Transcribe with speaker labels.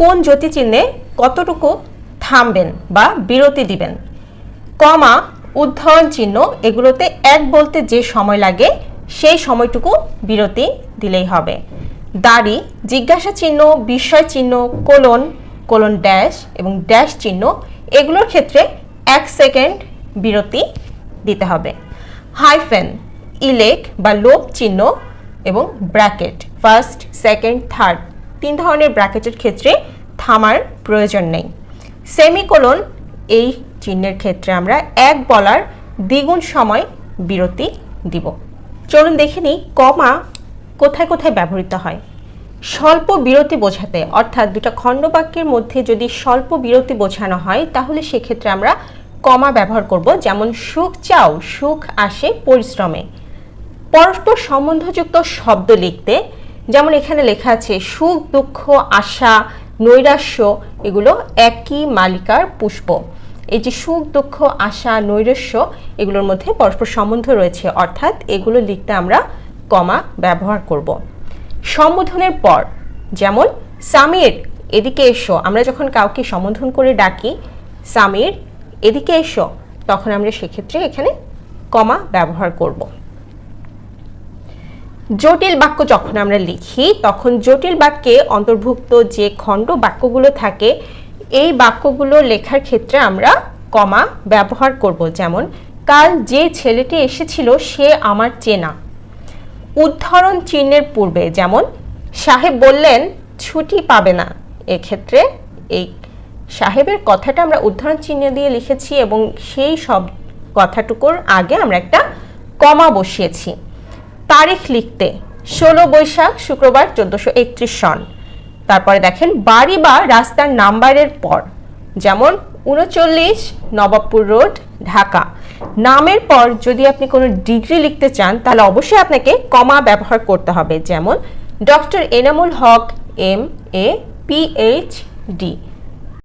Speaker 1: কোন জ্যোতি চিহ্নে কতটুকু থামবেন বা বিরতি দিবেন? কমা, উদ্ধরণ চিহ্ন এগুলোতে এক বলতে যে সময় লাগে, সেই সময়টুকু বিরতি দিলেই হবে। দাড়ি, জিজ্ঞাসা চিহ্ন, বিস্ময় চিহ্ন, কোলন কোলন ড্যাশ এবং ড্যাশ চিহ্ন এগুলোর ক্ষেত্রে এক সেকেন্ড বিরতি দিতে হবে। হাইফেন, ইলেক বা লোপ চিহ্ন এবং ব্র্যাকেট, ফার্স্ট, সেকেন্ড, থার্ড। তিন ধরনের ব্র্যাকেটের ক্ষেত্রে থামার প্রয়োজন নেই। সেমিকোলন, এই চিহ্নের ক্ষেত্রে আমরা এক বলার দ্বিগুণ সময় বিরতি দিব। চলুন দেখে নিই, কমা কোথায় কোথায় ব্যবহৃত হয়। স্বল্প বিরতি বোঝাতে, অর্থাৎ দুটো খণ্ডবাক্যের মধ্যে যদি স্বল্প বিরতি বোঝানো হয়, তাহলে সেক্ষেত্রে আমরা কমা ব্যবহার করব, যেমন সুখ চাও, সুখ আসে পরিশ্রমে। পরস্পর সম্বন্ধযুক্ত শব্দ লিখতে যেমন এখানে লেখা আছে, সুখ, দুঃখ, আশা, নৈরাশ্য, এগুলো একই মালিকার পুষ্প। এই যে সুখ, দুঃখ, আশা, নৈরাশ্য, এগুলোর মধ্যে পরস্পর সম্বন্ধ রয়েছে, অর্থাৎ এগুলো লিখতে আমরা কমা ব্যবহার করব। সম্বোধনের পর, যেমন, সামির, এদিকে এসো। আমরা যখন কাউকে সম্বোধন করে ডাকি, সামির, এদিকে এসো, তখন আমরা সেক্ষেত্রে এখানে কমা ব্যবহার করব। জটিল বাক্য যখন আমরা লিখি, তখন জটিল বাক্যে অন্তর্ভুক্ত যে খণ্ড বাক্যগুলো থাকে, এই বাক্যগুলো লেখার ক্ষেত্রে আমরা কমা ব্যবহার করব। যেমন, কাল যে ছেলেটি এসেছিল, সে আমার চেনা। উদ্ধরণ চিহ্নের পূর্বে, যেমন, সাহেব বললেন, ছুটি পাবে না। এক্ষেত্রে এই সাহেবের কথাটা আমরা উদ্ধরণ চিহ্ন দিয়ে লিখেছি এবং সেই সব কথাটুকুর আগে আমরা একটা কমা বসিয়েছি। তারিখ লিখতে ষোলো বৈশাখ শুক্রবার চোদ্দোশো একত্রিশ সন। তারপরে দেখেন, বাড়ি বা রাস্তার নাম্বারের পর, যেমন উনচল্লিশ নবাবপুর রোড, ঢাকা। নামের পর যদি আপনি কোনো ডিগ্রি লিখতে চান, তাহলে অবশ্যই আপনাকে কমা ব্যবহার করতে হবে, যেমন doctor Enamul Haque, M A P H D.